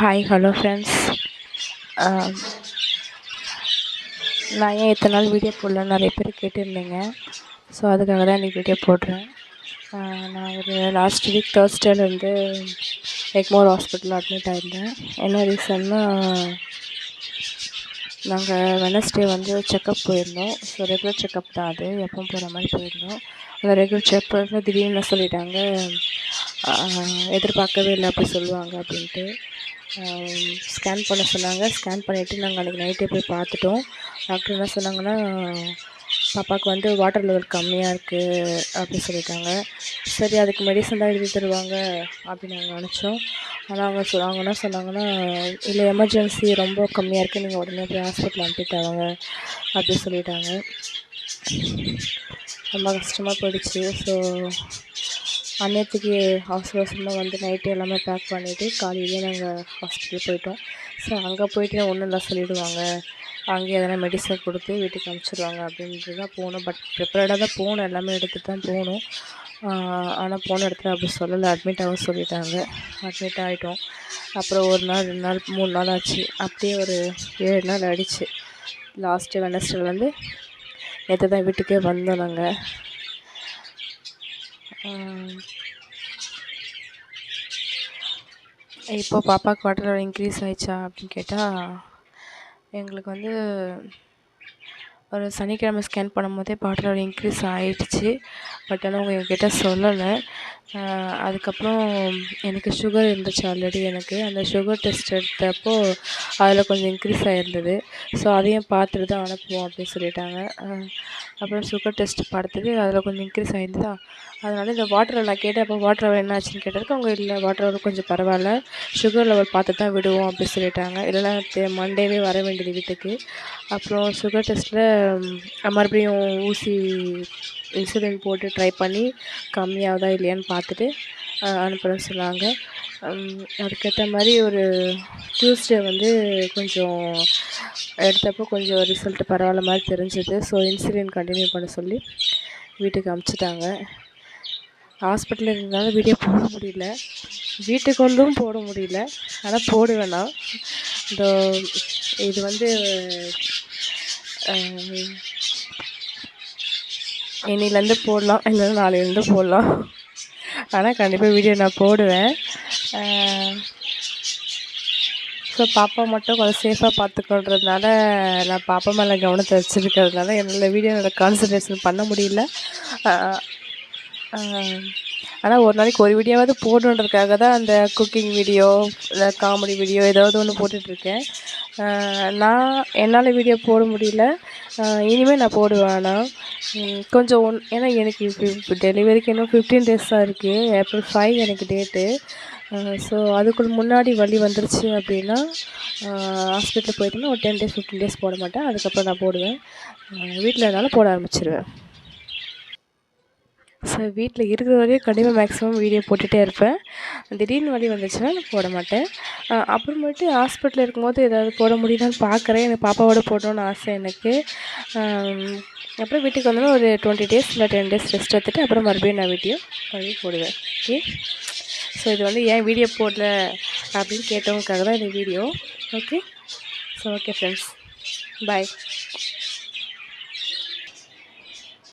Hi hello friends நான் ஏன் இத்தனை நாள் வீடியோ போடல? நிறைய பேர் கேட்டிருந்தீங்க. ஸோ அதுக்காக தான் இன்றைக்கி வீடியோ போடுறேன். நான் ஒரு லாஸ்ட் வீக் தேர்ஸ்டேலேருந்து எக்மோர் ஹாஸ்பிட்டலில் அட்மிட் ஆகிருந்தேன் என்ன ரீசன்னா நாங்கள் வெனஸ்டே வந்து செக்கப் போயிருந்தோம். ஸோ ரெகுலர் செக்கப் தான் அது. எப்பவும் போகிற மாதிரி போயிருந்தோம். அந்த ரெகுலர் செக்கப்பில் திடீர்னு சொல்லிட்டாங்க? எதிர்பார்க்கவே இல்லை அப்படி சொல்லுவாங்க அப்படின்ட்டு. ஸ்கேன் பண்ண சொன்னாங்க. ஸ்கேன் பண்ணிவிட்டு நாங்கள் அன்றைக்கி நைட்டே போய் பார்த்துட்டோம். டாக்டர் என்ன சொன்னாங்கன்னா பாப்பாவுக்கு வந்து வாட்டர் லெவல் கம்மியாக இருக்குது அப்படி சொல்லிட்டாங்க. சரி அதுக்கு மெடிசன் தான் எழுதி தருவாங்க அப்படின்னு நாங்கள் நினச்சோம். ஆனால் அவங்க சொ அவங்க என்ன சொன்னாங்கன்னா இல்லை எமர்ஜென்சி ரொம்ப கம்மியாக இருக்குது நீங்கள் உடனே போய் ஹாஸ்பிட்டல் அனுப்பிட்டாங்க அப்படி சொல்லிட்டாங்க. ரொம்ப கஷ்டமாக போயிடுச்சு. ஸோ அன்னையத்துக்கு அவசர அவசரமாக வந்து நைட்டு எல்லாமே பேக் பண்ணிவிட்டு காலையிலேயே நாங்கள் ஹாஸ்பிட்டல் போயிட்டோம். ஸோ அங்கே போயிட்டு ஒன்றும் இல்லை சொல்லிவிடுவாங்க அங்கேயே எதனா மெடிசன் கொடுத்து வீட்டுக்கு அனுப்பிச்சிடுவாங்க அப்படின்ட்டு தான் போனோம் பட் ப்ரிப்பேர்டாக தான் போகணும். எல்லாமே எடுத்து தான் போகணும். ஆனால் போன இடத்துல அப்படி சொல்லலை. அட்மிட் ஆக சொல்லிட்டாங்க. அட்மிட் ஆகிட்டோம் அப்புறம் ஒரு நாள் ரெண்டு நாள் மூணு நாள் ஆச்சு. அப்படியே ஒரு ஏழு நாள் ஆயிடுச்சு. லாஸ்ட்டு வெனஸ்டேலேருந்து நேற்று தான் வீட்டுக்கே வந்தோம் நாங்கள் இப்போ பாப்பாவுக்கு வாட்டர் லெவல் இன்க்ரீஸ் ஆயிடுச்சா அப்படின்னு கேட்டால் எங்களுக்கு வந்து ஒரு சனிக்கிழமை ஸ்கேன் பண்ணும்போதே வாட்டர் லெவல் இன்க்ரீஸ் ஆகிடுச்சு பட் ஆனால் அவங்க எங்ககிட்ட சொல்லலை. அதுக்கப்புறம் எனக்கு சுகர் இருந்துச்சு ஆல்ரெடி எனக்கு. அந்த சுகர் டெஸ்ட் எடுத்தப்போ அதில் கொஞ்சம் இன்க்ரீஸ் ஆகிருந்தது ஸோ அதையும் பார்த்துட்டு தான் அனுப்புவோம் அப்படின்னு சொல்லிட்டாங்க. அப்புறம் சுகர் டெஸ்ட் பார்த்தது அதில் கொஞ்சம் இன்க்ரீஸ் ஆகிருந்ததா அதனால் இந்த வாட்டரை நான் கேட்டேன் அப்போ வாட்டர் லெவல் என்ன ஆச்சுன்னு கேட்டதுக்கு அவங்க இல்லை வாட்டர் லெவல் கொஞ்சம் பரவாயில்ல சுகர் லெவல் பார்த்து தான் விடுவோம் அப்படி சொல்லிட்டாங்க. இல்லைன்னா மண்டேவே வர வேண்டியது வீட்டுக்கு. அப்புறம் சுகர் டெஸ்ட்டில் மறுபடியும் ஊசி இன்சுலின் போட்டு ட்ரை பண்ணி கம்மியாகுதா இல்லையான்னு பார்த்துட்டு அனுப்புகிறேன்னு சொன்னாங்க. அதுக்கேற்ற மாதிரி ஒரு டியூஸ்டே வந்து கொஞ்சம் எடுத்தப்போ கொஞ்சம் ரிசல்ட் பரவாயில்ல மாதிரி தெரிஞ்சுது. ஸோ இன்சுலின் கண்டினியூ பண்ண சொல்லி வீட்டுக்கு அமுச்சிட்டாங்க. ஹாஸ்பிட்டலில் இருந்தாலும் வீடியோ போட முடியல. வீட்டுக்கு ஒன்றும் போட முடியல. ஆனால் போடுவேன் நான் இந்த இது வந்து இன்னிலேருந்து போடலாம். இல்லைன்னா நாளையிலேருந்து போடலாம். ஆனால் கண்டிப்பாக வீடியோ நான் போடுவேன். ஸோ பாப்பா மட்டும் கொஞ்சம் சேஃபாக பார்த்துக்கொள்றதுனால நான் பாப்பா மேலே கவனத்தை வச்சுருக்கிறதுனால என்னால் வீடியோ என்னோட கான்சன்ட்ரேஷன் பண்ண முடியல. ஆனால் ஒரு நாளைக்கு ஒரு வீடியோவாவது போடணுன்றதுக்காக தான் அந்த குக்கிங் வீடியோ இல்லை காமெடி வீடியோ ஏதாவது ஒன்று போட்டுட்ருக்கேன். நான் என்னால் வீடியோ போட முடியல. இனிமேல் நான் போடுவேன் ஆனால் கொஞ்சம் ஒன் ஏன்னா எனக்கு இப்போ டெலிவரிக்கு இன்னும் ஃபிஃப்டீன் டேஸ் தான் இருக்குது ஏப்ரல் ஃபைவ் எனக்கு டேட்டு ஸோ அதுக்குள்ள முன்னாடி வலி வந்துருச்சு அப்படின்னா ஹாஸ்பிட்டல் போயிட்டேன்னா ஒரு டென் டேஸ் ஃபிஃப்டீன் டேஸ் போட மாட்டேன். அதுக்கப்புறம் நான் போடுவேன். வீட்டில் இருந்தாலும் போட ஆரம்பிச்சிருவேன். ஸோ வீட்டில் இருக்கிற வரையும் கண்டிப்பாக மேக்ஸிமம் வீடியோ போட்டுகிட்டே இருப்பேன். திடீர்னு வலி வந்துச்சுன்னா நான் போட மாட்டேன். அப்புறமேட்டு ஹாஸ்பிட்டலில் இருக்கும்போது ஏதாவது போட முடியுதான்னு பார்க்குறேன் எனக்கு பாப்பாவோட போடணுன்னு ஆசை எனக்கு. அப்புறம் வீட்டுக்கு வந்தோன்னா ஒரு டுவெண்ட்டி டேஸ் இல்லை டென் டேஸ் ரெஸ்ட் எடுத்துகிட்டு அப்புறம் மறுபடியும் நான் வீடியோ மறுபடியும் போடுவேன். ஓகே ஸோ இது வந்து ஏன் வீடியோ போடல அப்படின்னு கேட்டவங்களுக்காக தான் இந்த video. Okay so okay friends bye